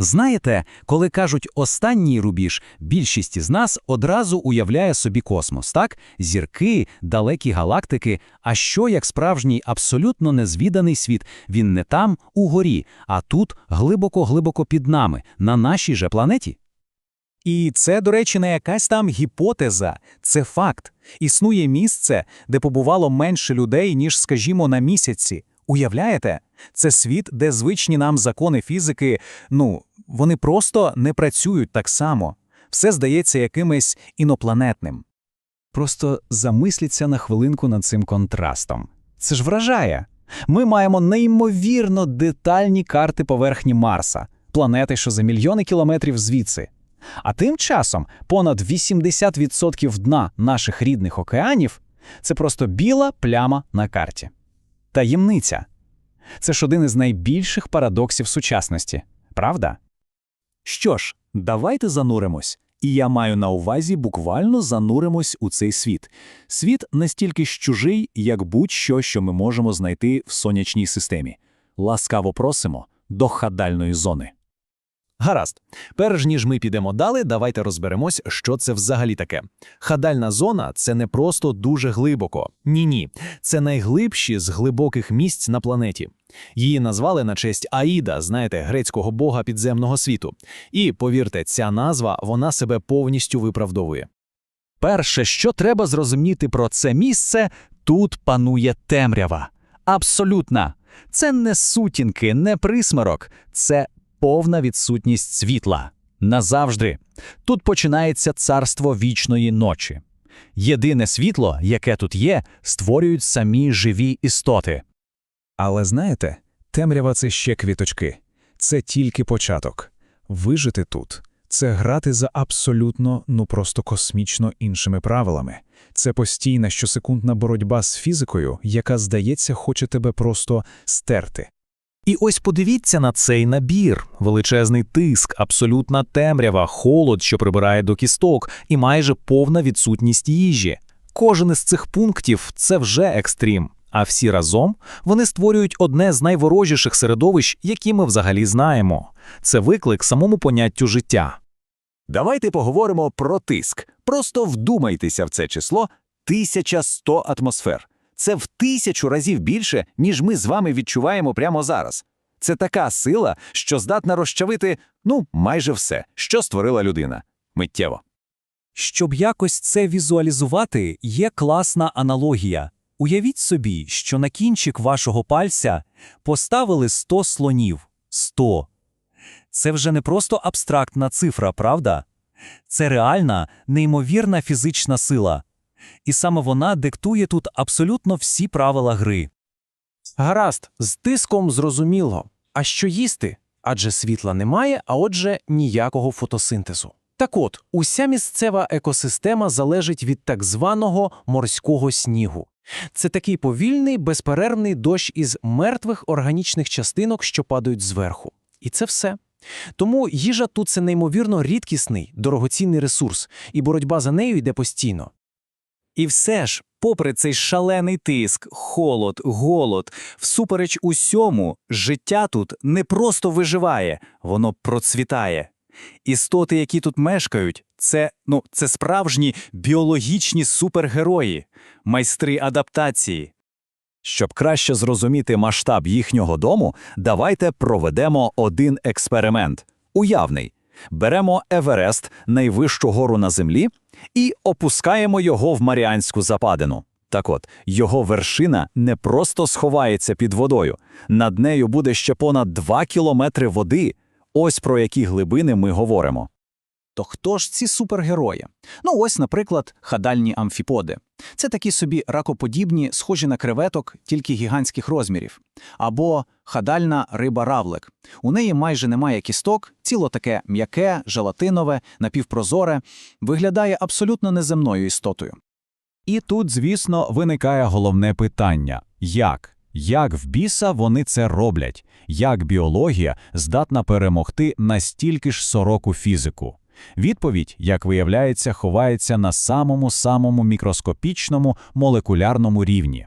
Знаєте, коли кажуть останній рубіж, більшість із нас одразу уявляє собі космос, так? Зірки, далекі галактики. А що як справжній абсолютно незвіданий світ? Він не там, угорі, а тут глибоко-глибоко під нами, на нашій же планеті. І це, до речі, не якась там гіпотеза, це факт. Існує місце, де побувало менше людей, ніж, скажімо, на місяці. Уявляєте? Це світ, де звичні нам закони фізики, ну, вони просто не працюють так само. Все здається якимось інопланетним. Просто замисліться на хвилинку над цим контрастом. Це ж вражає. Ми маємо неймовірно детальні карти поверхні Марса, планети, що за мільйони кілометрів звідси. А тим часом понад 80% дна наших рідних океанів це просто біла пляма на карті. Таємниця. Це ж один із найбільших парадоксів сучасності, правда? Що ж, давайте зануримось. І я маю на увазі буквально зануримось у цей світ. Світ настільки ж чужий, як будь-що, що ми можемо знайти в сонячній системі. Ласкаво просимо до хадальної зони. Гаразд. Перш ніж ми підемо далі, давайте розберемось, що це взагалі таке. Хадальна зона це не просто дуже глибоко. Ні-ні. Це найглибші з глибоких місць на планеті. Її назвали на честь Аїда, знаєте, грецького бога підземного світу. І повірте, ця назва вона себе повністю виправдовує. Перше, що треба зрозуміти про це місце, тут панує темрява. Абсолютна. Це не сутінки, не присмарок, це повна відсутність світла. Назавжди. Тут починається царство вічної ночі. Єдине світло, яке тут є, створюють самі живі істоти. Але знаєте, темрява це ще квіточки. Це тільки початок. Вижити тут це грати за абсолютно, ну просто космічно іншими правилами. Це постійна щосекундна боротьба з фізикою, яка, здається, хоче тебе просто стерти. І ось подивіться на цей набір: величезний тиск, абсолютна темрява, холод, що прибирає до кісток, і майже повна відсутність їжі. Кожен із цих пунктів це вже екстрім. А всі разом вони створюють одне з найворожіших середовищ, які ми взагалі знаємо. Це виклик самому поняттю життя. Давайте поговоримо про тиск. Просто вдумайтеся в це число 1100 атмосфер. Це в тисячу разів більше, ніж ми з вами відчуваємо прямо зараз. Це така сила, що здатна розчавити ну майже все, що створила людина. Миттєво. Щоб якось це візуалізувати, є класна аналогія. Уявіть собі, що на кінчик вашого пальця поставили 100 слонів. 100. Це вже не просто абстрактна цифра, правда? Це реальна, неймовірна фізична сила. І саме вона диктує тут абсолютно всі правила гри. Гаразд, з тиском зрозуміло. А що їсти? Адже світла немає, а отже, ніякого фотосинтезу. Так от, уся місцева екосистема залежить від так званого морського снігу. Це такий повільний, безперервний дощ із мертвих органічних частинок, що падають зверху. І це все. Тому їжа тут це неймовірно рідкісний, дорогоцінний ресурс, і боротьба за нею йде постійно. І все ж, попри цей шалений тиск, холод, голод, всупереч усьому, життя тут не просто виживає, воно процвітає. Істоти, які тут мешкають, це, ну, це справжні біологічні супергерої, майстри адаптації. Щоб краще зрозуміти масштаб їхнього дому, давайте проведемо один експеримент. Уявний. Беремо Еверест, найвищу гору на землі, і опускаємо його в Маріанську западину. Так от, його вершина не просто сховається під водою. Над нею буде ще понад 2 кілометри води. Ось про які глибини ми говоримо. То хто ж ці супергерої? Ну ось, наприклад, хадальні амфіподи. Це такі собі ракоподібні, схожі на креветок, тільки гігантських розмірів. Або хадальна риба-равлик. У неї майже немає кісток, ціло таке м'яке, желатинове, напівпрозоре, виглядає абсолютно неземною істотою. І тут, звісно, виникає головне питання: як? Як в біса вони це роблять? Як біологія здатна перемогти настільки ж сороку фізику? Відповідь, як виявляється, ховається на самому самому мікроскопічному молекулярному рівні.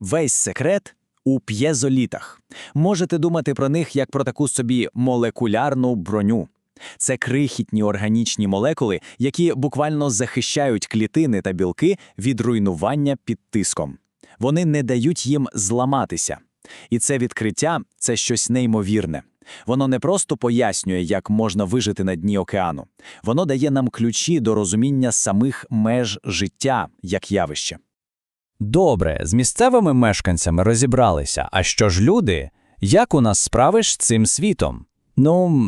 Весь секрет у п'єзолітах. Можете думати про них як про таку собі молекулярну броню. Це крихітні органічні молекули, які буквально захищають клітини та білки від руйнування під тиском. Вони не дають їм зламатися. І це відкриття це щось неймовірне. Воно не просто пояснює, як можна вижити на дні океану. Воно дає нам ключі до розуміння самих меж життя як явище. Добре, з місцевими мешканцями розібралися. А що ж люди? Як у нас справи з цим світом? Ну,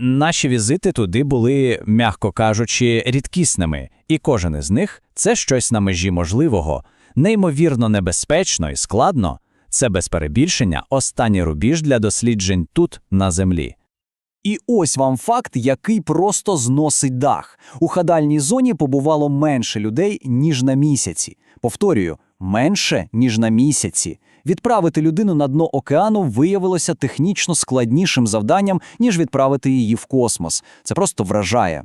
наші візити туди були, м'яко кажучи, рідкісними, і кожен із них це щось на межі можливого, неймовірно небезпечно і складно. Це без перебільшення останній рубіж для досліджень тут, на землі. І ось вам факт, який просто зносить дах. У хадальній зоні побувало менше людей, ніж на місяці. Повторюю, менше, ніж на місяці. Відправити людину на дно океану виявилося технічно складнішим завданням, ніж відправити її в космос. Це просто вражає.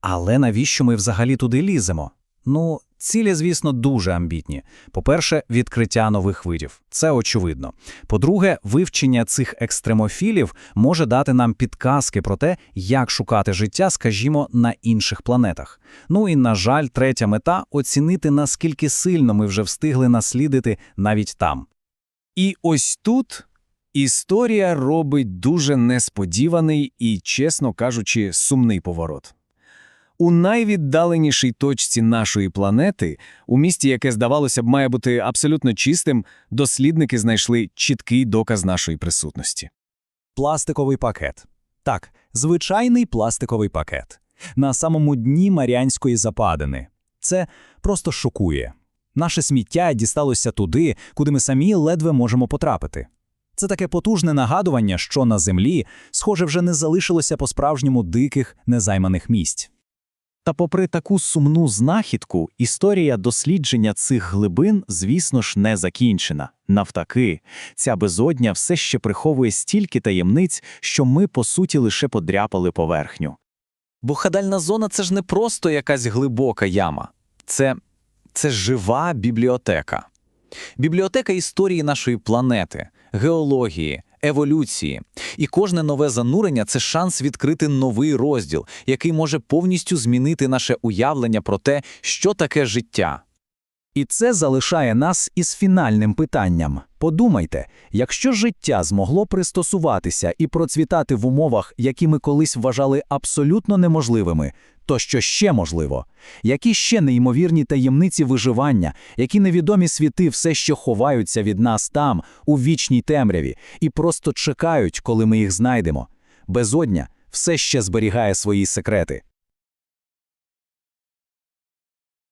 Але навіщо ми взагалі туди ліземо? Ну, цілі, звісно, дуже амбітні. По-перше, відкриття нових видів. Це очевидно. По-друге, вивчення цих екстремофілів може дати нам підказки про те, як шукати життя, скажімо, на інших планетах. Ну і, на жаль, третя мета оцінити, наскільки сильно ми вже встигли наслідити навіть там. І ось тут історія робить дуже несподіваний і, чесно кажучи, сумний поворот. У найвіддаленішій точці нашої планети, у місті, яке, здавалося б, має бути абсолютно чистим, дослідники знайшли чіткий доказ нашої присутності. Пластиковий пакет. Так, звичайний пластиковий пакет. На самому дні Маріанської западини. Це просто шокує. Наше сміття дісталося туди, куди ми самі ледве можемо потрапити. Це таке потужне нагадування, що на землі, схоже, вже не залишилося по-справжньому диких, незайманих місць. Та попри таку сумну знахідку, історія дослідження цих глибин, звісно ж, не закінчена. Навтаки, ця безодня все ще приховує стільки таємниць, що ми, по суті, лише подряпали поверхню. Бо хадальна зона це ж не просто якась глибока яма, це, це жива бібліотека. Бібліотека історії нашої планети, геології, еволюції. І кожне нове занурення це шанс відкрити новий розділ, який може повністю змінити наше уявлення про те, що таке життя. І це залишає нас із фінальним питанням. Подумайте, якщо життя змогло пристосуватися і процвітати в умовах, які ми колись вважали абсолютно неможливими, то що ще можливо? Які ще неймовірні таємниці виживання, які невідомі світи все ще ховаються від нас там, у вічній темряві, і просто чекають, коли ми їх знайдемо? Безодня все ще зберігає свої секрети.